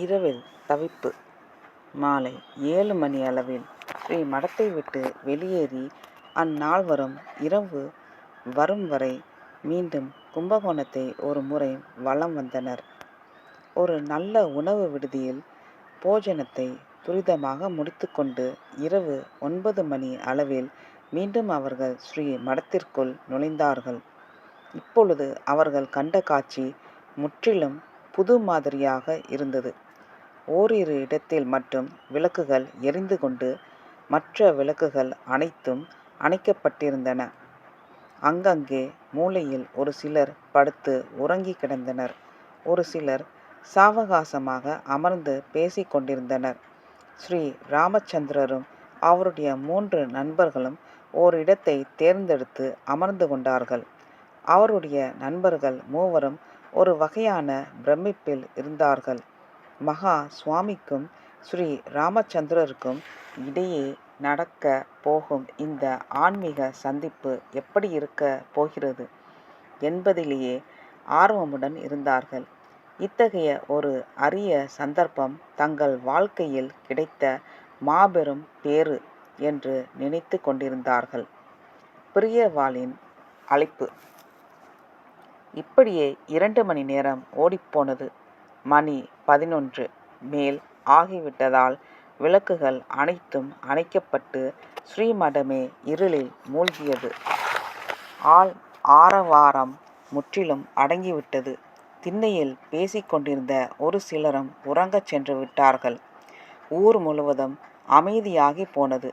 இரவில் தவிப்பு மாலை ஏழு மணி அளவில் ஸ்ரீ மடத்தை விட்டு வெளியேறி அந்நால்வரும் இரவு வரும் வரை மீண்டும் கும்பகோணத்தை ஒரு முறை வலம் வந்தனர். ஒரு நல்ல உணவு விடுதியில் போஜனத்தை துரிதமாக முடித்துக்கொண்டு இரவு ஒன்பது மணி அளவில் மீண்டும் அவர்கள் ஸ்ரீ மடத்திற்குள் நுழைந்தார்கள். இப்பொழுது அவர்கள் கண்ட காட்சி முற்றிலும் புது மாதிரியாக இருந்தது. ஓரிரு இடத்தில் மட்டும் விளக்குகள் எரிந்து கொண்டு மற்ற விளக்குகள் அனைத்தும் அணைக்கப்பட்டிருந்தன. அங்கங்கே மூலையில் ஒரு சிலர் படுத்து உறங்கிக் கிடந்தனர். ஒரு சிலர் சாவகாசமாக அமர்ந்து பேசிக் கொண்டிருந்தனர். ஸ்ரீ ராமச்சந்திரரும் அவருடைய மூன்று நண்பர்களும் ஓரிடத்தை தேர்ந்தெடுத்து அமர்ந்து கொண்டார்கள். அவருடைய நண்பர்கள் மூவரும் ஒரு வகையான பிரமிப்பில் இருந்தார்கள். மகா சுவாமிக்கும் ஸ்ரீ ராமச்சந்திரருக்கும் இடையே நடக்கப் போகும் இந்த ஆன்மீக சந்திப்பு எப்படி இருக்க போகிறது என்பதிலேயே ஆர்வமுடன் இருந்தார்கள். இத்தகைய ஒரு அரிய சந்தர்ப்பம் தங்கள் வாழ்க்கையில் கிடைத்த மாபெரும் பேறு என்று நினைத்து கொண்டிருந்தார்கள். பிரியவாளின் அழைப்பு இப்படியே இரண்டு மணி நேரம் ஓடிப்போனது. மணி பதினொன்று மேல் ஆகிவிட்டதால் விளக்குகள் அனைத்தும் அணைக்கப்பட்டு ஸ்ரீமடமே இருளில் மூழ்கியது. ஆள் ஆரவாரம் முற்றிலும் அடங்கிவிட்டது. திண்ணையில் பேசிக் கொண்டிருந்த ஒரு சிலரும் உறங்கச் சென்று விட்டார்கள். ஊர் முழுவதும் அமைதியாகிப் போனது.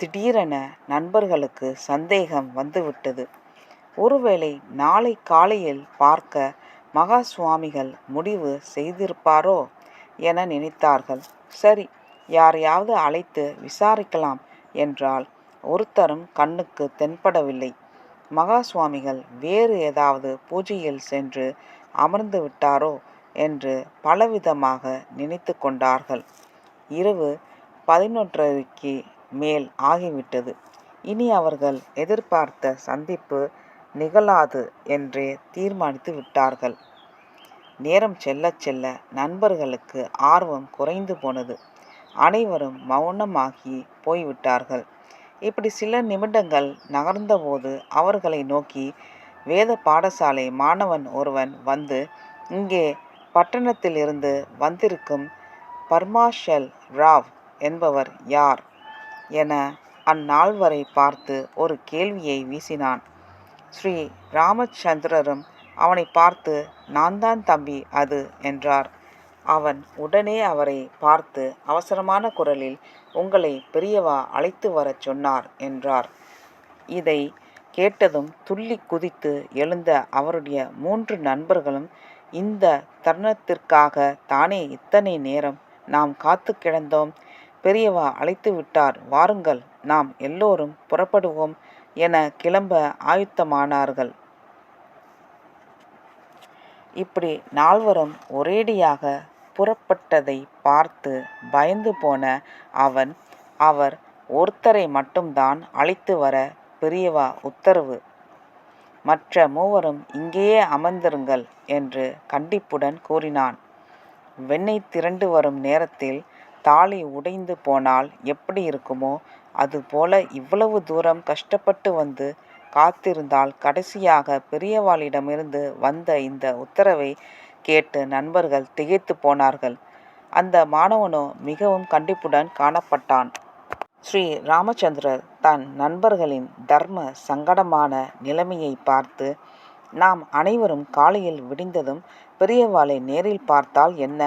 திடீரென நண்பர்களுக்கு சந்தேகம் வந்துவிட்டது. ஒருவேளை நாளை காலையில் பார்க்க மகா சுவாமிகள் முடிவு செய்திருப்பாரோ என நினைத்தார்கள். சரி யாரையாவது அழைத்து விசாரிக்கலாம் என்றால் ஒருத்தரும் கண்ணுக்கு தென்படவில்லை. மகா சுவாமிகள் வேறு ஏதாவது பூஜையில் சென்று அமர்ந்து விட்டாரோ என்று பலவிதமாக நினைத்து கொண்டார்கள். இரவு பதினொன்றரைக்கு மேல் ஆகிவிட்டது. இனி அவர்கள் எதிர்பார்த்த சந்திப்பு நிகழாது என்றே தீர்மானித்து விட்டார்கள். நேரம் செல்ல செல்ல நண்பர்களுக்கு ஆர்வம் குறைந்து போனது. அனைவரும் மௌனமாகி போய்விட்டார்கள். இப்படி சில நிமிடங்கள் நகர்ந்தபோது அவர்களை நோக்கி வேத பாடசாலை மாணவன் ஒருவன் வந்து இங்கே பட்டணத்திலிருந்து வந்திருக்கும் பர்மாஷல் ராவ் என்பவர் யார்? என அந்நாள்வரை பார்த்து ஒரு கேள்வியை வீசினான். ஸ்ரீ ராமச்சந்திரரும் அவனை பார்த்து நான் தான் தம்பி அது என்றார். அவன் உடனே அவரை பார்த்து அவசரமான குரலில் உங்களை பெரியவா அழைத்து வரச் சொன்னார் என்றார். இதை கேட்டதும் துள்ளி குதித்து எழுந்த அவருடைய மூன்று நண்பர்களும் இந்த தருணத்திற்காக தானே இத்தனை நேரம் நாம் காத்துக் கிடந்தோம். பெரியவா அழைத்து விட்டார் வாருங்கள் நாம் எல்லோரும் புறப்படுவோம் என கிளம்ப ஆயுத்தமானார்கள் இப்படி நால்வரும் ஒரேடியாக புறப்பட்டதைப் பார்த்து பயந்து போன அவன் அவர் ஒருத்தரை மட்டும்தான் அழைத்து வர பெரியவா உத்தரவு. மற்ற மூவரும் இங்கேயே அமர்ந்திருங்கள் என்று கண்டிப்புடன் கூறினான். வெண்ணெய் திரண்டு வரும் நேரத்தில் தாலி உடைந்து போனால் எப்படி இருக்குமோ அதுபோல இவ்வளவு தூரம் கஷ்டப்பட்டு வந்து காத்திருந்தால் கடைசியாக பெரியவாளிடமிருந்து வந்த இந்த உத்தரவை கேட்டு நண்பர்கள் திகைத்து போனார்கள். அந்த மாணவனோ மிகவும் கண்டிப்புடன் காணப்பட்டான். ஸ்ரீ ராமச்சந்திரர் தன் நண்பர்களின் தர்ம சங்கடமான நிலைமையை பார்த்து நாம் அனைவரும் காலையில் விடிந்ததும் பெரியவாளை நேரில் பார்த்தால் என்ன?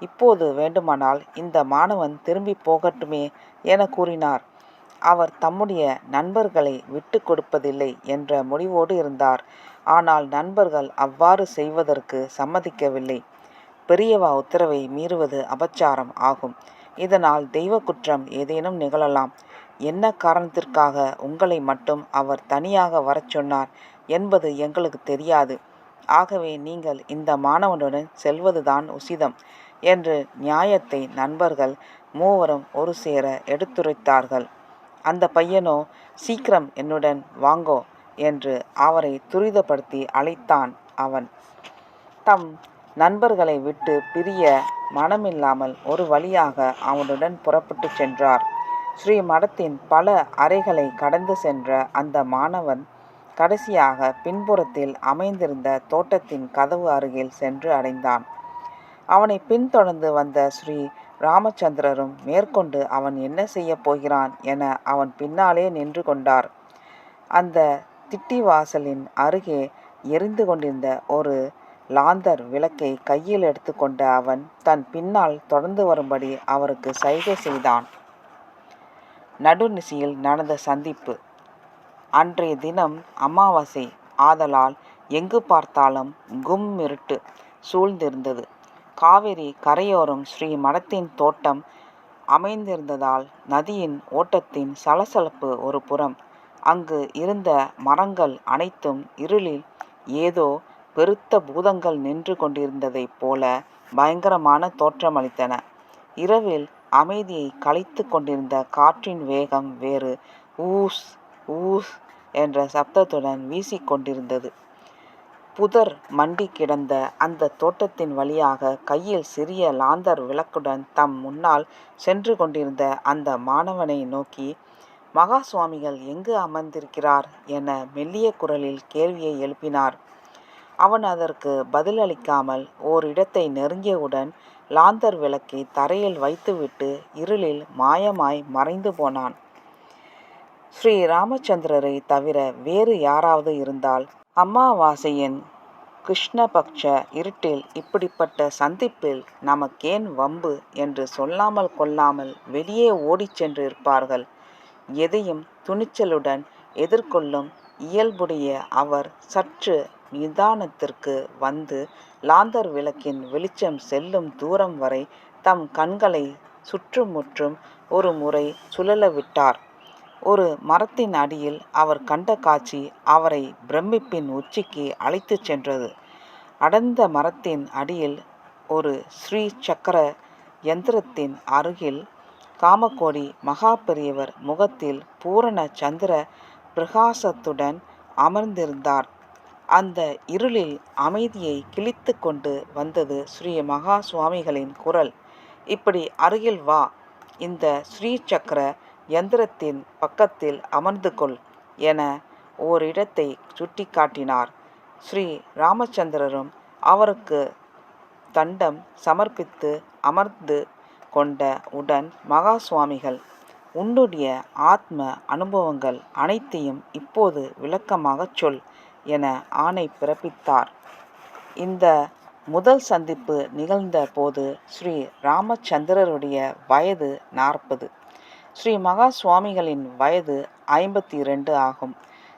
இப்போது வேண்டுமானால் இந்த மாணவன் திரும்பிப் போகட்டுமே என கூறினார். அவர் தம்முடைய நண்பர்களை விட்டு கொடுப்பதில்லை என்ற முடிவோடு இருந்தார். ஆனால் நண்பர்கள் அவ்வாறு செய்வதற்கு சம்மதிக்கவில்லை. பெரியவா உத்தரவை மீறுவது அபச்சாரம் ஆகும். இதனால் தெய்வ குற்றம் ஏதேனும் நிகழலாம். என்ன காரணத்திற்காக உங்களை மட்டும் அவர் தனியாக வரச் சொன்னார் என்பது எங்களுக்கு தெரியாது. ஆகவே நீங்கள் இந்த மாணவனுடன் செல்வதுதான் உசிதம் என்று நியாயத்தை நண்பர்கள் மூவரும் ஒரு சேர எடுத்துரைத்தார்கள். அந்த பையனோ சீக்கிரம் என்னுடன் வாங்கோ என்று அவரை துரிதப்படுத்தி அழைத்தான். அவன் தம் நண்பர்களை விட்டு பிரிய மனமில்லாமல் ஒரு வழியாக அவனுடன் புறப்பட்டு சென்றார் ஸ்ரீ மடத்தின் பல அறைகளை கடந்து சென்ற அந்த மாணவன் கடைசியாக பின்புறத்தில் அமைந்திருந்த தோட்டத்தின் கதவு அருகில் சென்று அடைந்தான் அவனை பின்தொடர்ந்து வந்த ஸ்ரீ ராமச்சந்திரரும் மேற்கொண்டு அவன் என்ன செய்யப் போகிறான் என அவன் பின்னாலே நின்று கொண்டார். அந்த திட்டிவாசலின் அருகே எரிந்து கொண்டிருந்த ஒரு லாந்தர் விளக்கை கையில் எடுத்துக்கொண்ட அவன் தன் பின்னால் தொடர்ந்து வரும்படி அவருக்கு சைகை செய்தான். நடுநிசியில் நடந்த சந்திப்பு. அன்றைய தினம் அமாவாசை. ஆதலால் எங்கு பார்த்தாலும் கும் இருட்டு சூழ்ந்திருந்தது. காவிரி கரையோரம் ஸ்ரீ மடத்தின் தோட்டம் அமைந்திருந்ததால் நதியின் ஓட்டத்தின் சலசலப்பு ஒரு புறம். அங்கு இருந்த மரங்கள் அனைத்தும் இருளில் ஏதோ பெருத்த பூதங்கள் நின்று கொண்டிருந்ததைப் போல பயங்கரமான தோற்றமளித்தன இரவில் அமைதியை கலைத்து கொண்டிருந்த காற்றின் வேகம் வேறு. ஊஸ் ஊஸ் என்ற சப்தத்துடன் வீசிக்கொண்டிருந்தது புதர் மண்டி கிடந்த அந்த தோட்டத்தின் வழியாக கையில் சிறிய லாந்தர் விளக்குடன் தம் முன்னால் சென்று கொண்டிருந்த அந்த மாணவனை நோக்கி மகா சுவாமிகள் எங்கு அமர்ந்திருக்கிறார்? என மெல்லிய குரலில் கேள்வியை எழுப்பினார். அவன் அதற்கு பதிலளிக்காமல் ஓரிடத்தை நெருங்கியவுடன் லாந்தர் விளக்கை தரையில் வைத்துவிட்டு இருளில் மாயமாய் மறைந்து போனான். ஸ்ரீ ராமச்சந்திரரை தவிர வேறு யாராவது இருந்தால் அமாவாசையின் கிருஷ்ணபக்ஷ இருட்டில் இப்படிப்பட்ட சந்திப்பில் நமக்கேன் வம்பு என்று சொல்லாமல் கொள்ளாமல் வெளியே ஓடிச் சென்று இருப்பார்கள் எதையும் துணிச்சலுடன் எதிர்கொள்ளும் இயல்புடைய அவர் சற்று நிதானத்திற்கு வந்து லாந்தர் விளக்கின் வெளிச்சம் செல்லும் தூரம் வரை தம் கண்களை சுற்றுமுற்றும் ஒரு முறை சுழல விட்டார் ஒரு மரத்தின் அடியில் அவர் கண்ட காட்சி அவரை பிரமிப்பின் உச்சிக்கு அழைத்துச் சென்றது. அடர்ந்த மரத்தின் அடியில் ஒரு ஸ்ரீ சக்கர யந்திரத்தின் அருகில் காமக்கோடி மகா பெரியவர் முகத்தில் பூரண சந்திர பிரகாசத்துடன் அமர்ந்திருந்தார். அந்த இருளில் அமைதியை கிழித்து கொண்டு வந்தது ஸ்ரீ மகா சுவாமிகளின் குரல். இப்படி அருகில் வா இந்த ஸ்ரீ சக்கர யந்திரத்தின் பக்கத்தில் அமர்ந்து கொள் என ஓரிடத்தை சுட்டி காட்டினார் ஸ்ரீ ராமச்சந்திரரும் அவருக்கு தண்டம் சமர்ப்பித்து அமர்ந்து கொண்ட உடன் மகா சுவாமிகள் உன்னுடைய ஆத்ம அனுபவங்கள் அனைத்தையும் இப்போது விளக்கமாகச் சொல் என ஆணை பிறப்பித்தார். இந்த முதல் சந்திப்பு நிகழ்ந்த போது ஸ்ரீ ராமச்சந்திரருடைய வயது நாற்பது. ஸ்ரீ மகா சுவாமிகளின் வயது ஐம்பத்தி இரண்டு ஆகும்.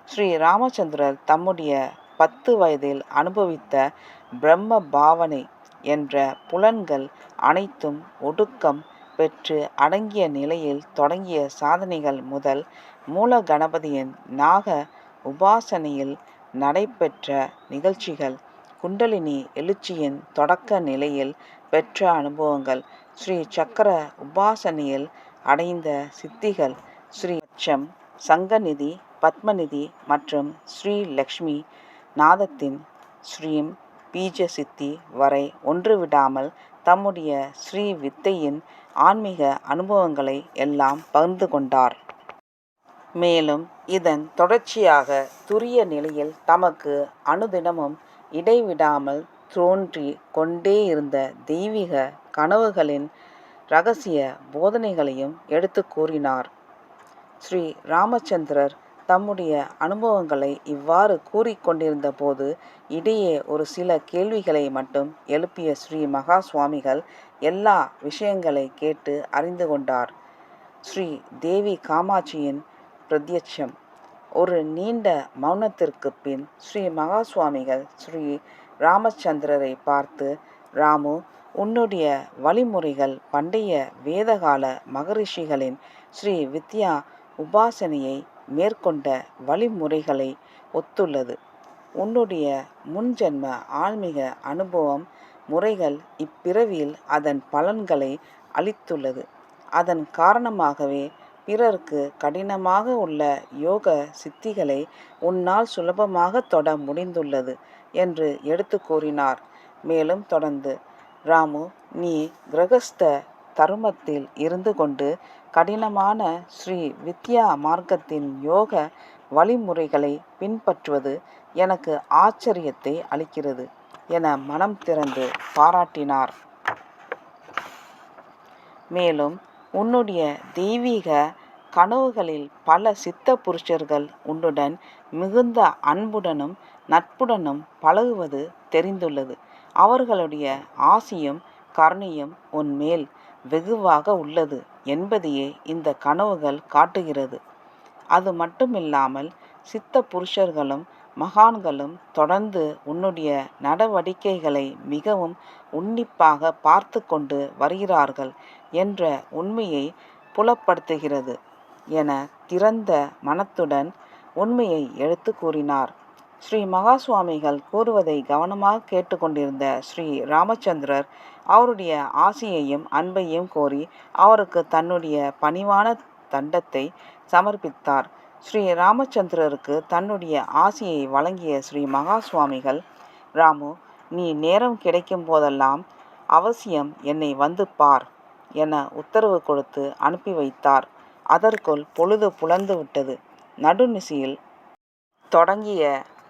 ஸ்ரீ ராமச்சந்திரர் தம்முடைய பத்து வயதில் அனுபவித்த பிரம்ம பாவனை என்ற புலன்கள் அனைத்தும் ஒடுக்கம் பெற்று அடங்கிய நிலையில் தொடங்கிய சாதனைகள் முதல் மூல கணபதியின் நாக உபாசனையில் நடைபெற்ற நிகழ்ச்சிகள் குண்டலினி எழுச்சியின் தொடக்க நிலையில் பெற்ற அனுபவங்கள் ஸ்ரீ சக்கர உபாசனையில் அடைந்த சித்திகள் ஸ்ரீ அச்சம் சங்கநிதி பத்மநிதி மற்றும் ஸ்ரீ லக்ஷ்மி நாதத்தின் ஸ்ரீம் பீஜ சித்தி வரை ஒன்றுவிடாமல் தம்முடைய ஸ்ரீ வித்தையின் ஆன்மீக அனுபவங்களை எல்லாம் பகிர்ந்து கொண்டார். மேலும் இதன் தொடர்ச்சியாக துரிய நிலையில் தமக்கு அனுதினமும் இடைவிடாமல் தோன்றி கொண்டே இருந்த தெய்வீக கனவுகளின் ரகசிய போதனைகளையும் எடுத்து கூறினார். ஸ்ரீ ராமச்சந்திரர் தம்முடைய அனுபவங்களை இவ்வாறு கூறிக்கொண்டிருந்த போது இடையே ஒரு சில கேள்விகளை மட்டும் எழுப்பிய ஸ்ரீ மகா சுவாமிகள் எல்லா விஷயங்களை கேட்டு அறிந்து கொண்டார். ஸ்ரீ தேவி காமாட்சியின் பிரத்யட்சம். ஒரு நீண்ட மௌனத்திற்கு பின் ஸ்ரீ மகா சுவாமிகள் ஸ்ரீ ராமச்சந்திரரை பார்த்து ராமு உன்னுடைய வழிமுறைகள் பண்டைய வேதகால மகரிஷிகளின் ஸ்ரீ வித்யா உபாசனையை மேற்கொண்ட வழிமுறைகளை ஒத்துள்ளது. உன்னுடைய முன்ஜென்ம ஆன்மீக அனுபவம் முறைகள் இப்பிறவியில் அதன் பலன்களை அளித்துள்ளது. அதன் காரணமாகவே பிறருக்கு கடினமாக உள்ள யோக சித்திகளை உன்னால் சுலபமாக தொட முடிந்துள்ளது என்று எடுத்து கூறினார். மேலும் தொடர்ந்து ராமு நீ கிரகஸ்த தருமத்தில் இருந்து கொண்டு கடினமான ஸ்ரீ வித்யா மார்க்கத்தின் யோக வழிமுறைகளை பின்பற்றுவது எனக்கு ஆச்சரியத்தை அளிக்கிறது என மனம் திறந்து பாராட்டினார். மேலும் உன்னுடைய தெய்வீக கனவுகளில் பல சித்த புருஷர்கள் உன்னுடன் மிகுந்த அன்புடனும் நட்புடனும் பழகுவது தெரிந்துள்ளது. அவர்களுடைய ஆசியும் கருணையும் உன்மேல் வெகுவாக உள்ளது என்பதையே இந்த கனவுகள் காட்டுகிறது. அது மட்டுமில்லாமல் சித்த புருஷர்களும் மகான்களும் தொடர்ந்து உன்னுடைய நடவடிக்கைகளை மிகவும் உன்னிப்பாக பார்த்து கொண்டு வருகிறார்கள் என்ற உண்மையை புலப்படுத்துகிறது என திறந்த மனத்துடன் உண்மையை எடுத்து கூறினார். ஸ்ரீ மகா சுவாமிகள் கூறுவதை கவனமாக கேட்டுக்கொண்டிருந்த ஸ்ரீ ராமச்சந்திரர் அவருடைய ஆசையையும் அன்பையும் கோரி அவருக்கு தன்னுடைய பணிவான தண்டத்தை சமர்ப்பித்தார். ஸ்ரீ ராமச்சந்திரருக்கு தன்னுடைய ஆசையை வழங்கிய ஸ்ரீ மகா சுவாமிகள் ராமு நீ நேரம் கிடைக்கும் போதெல்லாம் அவசியம் என்னை வந்து பார் என உத்தரவு கொடுத்து அனுப்பி வைத்தார். அதற்குள் பொழுது புலந்து விட்டது. நடுநிசியில் தொடங்கிய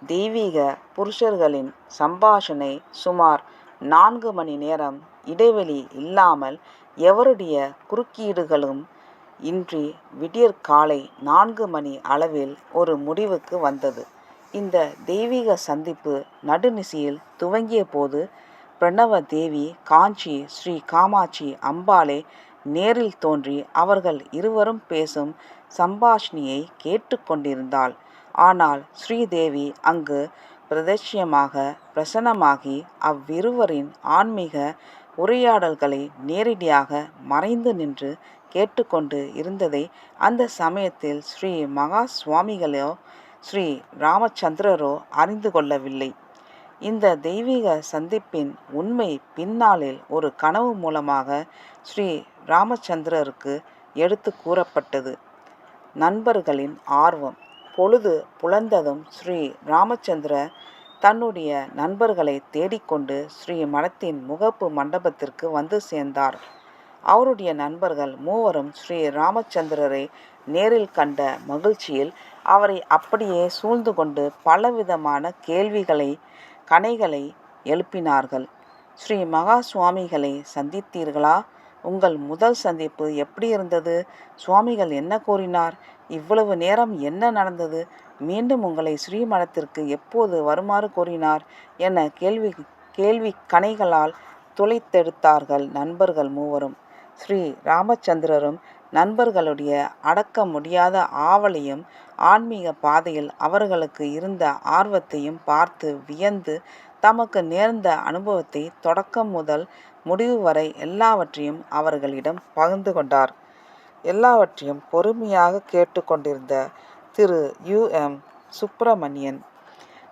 தெய்வீக புருஷர்களின் சம்பாஷணை சுமார் நான்கு மணி நேரம் இடைவெளி இல்லாமல் எவருடைய குறுக்கீடுகளும் இன்றி விடியற்காலை நான்கு மணி அளவில் ஒரு முடிவுக்கு வந்தது. இந்த தெய்வீக சந்திப்பு நடுநிசியில் துவங்கிய போது பிரணவ தேவி காஞ்சி ஸ்ரீ காமாட்சி அம்பாளே நேரில் தோன்றி அவர்கள் இருவரும் பேசும் சம்பாஷணியை கேட்டுக்கொண்டிருந்தாள் ஆனால் ஸ்ரீதேவி அங்கு பிரதட்சியமாக பிரசன்னமாகி அவ்விருவரின் ஆன்மீக உரையாடல்களை நேரடியாக மறைந்து நின்று கேட்டுக்கொண்டு இருந்ததை அந்த சமயத்தில் ஸ்ரீ மகா சுவாமிகளோ ஸ்ரீ ராமச்சந்திரரோ அறிந்து கொள்ளவில்லை. இந்த தெய்வீக சந்திப்பின் உண்மை பின்னாளில் ஒரு கனவு மூலமாக ஸ்ரீ ராமச்சந்திரருக்கு எடுத்து கூறப்பட்டது. நண்பர்களின் ஆர்வம். பொழுது புலந்ததும் ஸ்ரீ ராமச்சந்திர தன்னுடைய நண்பர்களை தேடிக்கொண்டு ஸ்ரீ மடத்தின் முகப்பு மண்டபத்திற்கு வந்து சேர்ந்தார். அவருடைய நண்பர்கள் மூவரும் ஸ்ரீ ராமச்சந்திரரை நேரில் கண்ட மகிழ்ச்சியில் அவரை அப்படியே சூழ்ந்து கொண்டு பலவிதமான கேள்விகளை கனைகளை எழுப்பினார்கள். ஸ்ரீ மகா சுவாமிகளை சந்தித்தீர்களா? உங்கள் முதல் சந்திப்பு எப்படி இருந்தது? சுவாமிகள் என்ன கூறினார்? இவ்வளவு நேரம் என்ன நடந்தது? மீண்டும் உங்களை ஸ்ரீமடத்திற்கு எப்போது வருமாறு கூறினார் என கேள்வி கேள்வி கணைகளால் துளைத்தெடுத்தார்கள் நண்பர்கள் மூவரும். ஸ்ரீ ராமச்சந்திரரும் நண்பர்களுடைய அடக்க முடியாத ஆவலையும் ஆன்மீக பாதையில் அவர்களுக்கு இருந்த ஆர்வத்தையும் பார்த்து வியந்து தமக்கு நேர்ந்த அனுபவத்தை தொடக்கம் முதல் முடிவு வரை எல்லாவற்றையும் அவர்களிடம் பகிர்ந்து கொண்டார். எல்லாவற்றையும் பொறுமையாக கேட்டுக்கொண்டிருந்த திரு யு எம் சுப்பிரமணியன்.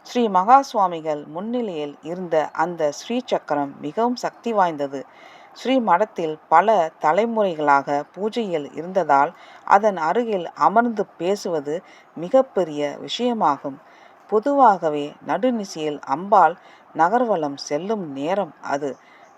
ஸ்ரீ மகா சுவாமிகள் முன்னிலையில் இருந்த அந்த ஸ்ரீ சக்கரம் மிகவும் சக்தி வாய்ந்தது. ஸ்ரீ மடத்தில் பல தலைமுறைகளாக பூஜையில் இருந்ததால் அதன் அருகில் அமர்ந்து பேசுவது மிகப்பெரிய விஷயமாகும். பொதுவாகவே நடுநிசையில் அம்பாள் நகர்வலம் செல்லும் நேரம் அது.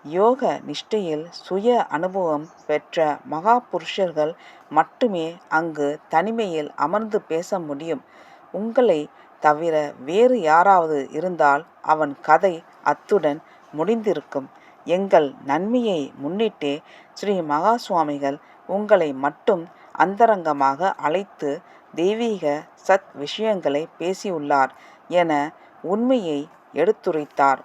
யோக நிஷ்டையில் சுய அனுபவம் பெற்ற மகா புருஷர்கள் மட்டுமே அங்கு தனிமையில் அமர்ந்து பேச முடியும். உங்களை தவிர வேறு யாராவது இருந்தால் அவன் கதை அத்துடன் முடிந்திருக்கும். எங்கள் நன்மையை முன்னிட்டே ஸ்ரீ மகா சுவாமிகள் உங்களை மட்டும் அந்தரங்கமாக அழைத்து தெய்வீக சத் விஷயங்களை பேசியுள்ளார் என உண்மையை எடுத்துரைத்தார்.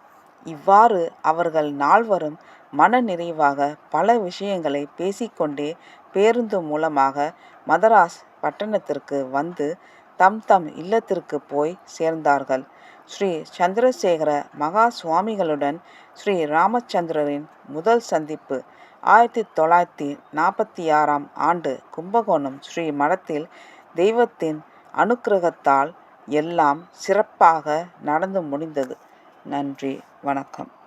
இவ்வாறு அவர்கள் நால்வரும் மன நிறைவாக பல விஷயங்களை பேசிக்கொண்டே பேருந்து மூலமாக மதராஸ் பட்டணத்திற்கு வந்து தம் தம் இல்லத்திற்கு போய் சேர்ந்தார்கள். ஸ்ரீ சந்திரசேகர மகா சுவாமிகளுடன் ஸ்ரீ ராமச்சந்திரரின் முதல் சந்திப்பு ஆயிரத்தி தொள்ளாயிரத்தி நாற்பத்தி ஆறாம் ஆண்டு கும்பகோணம் ஸ்ரீ மடத்தில் தெய்வத்தின் அனுக்கிரகத்தால் எல்லாம் சிறப்பாக நடந்து முடிந்தது. நன்றி வணக்கம்.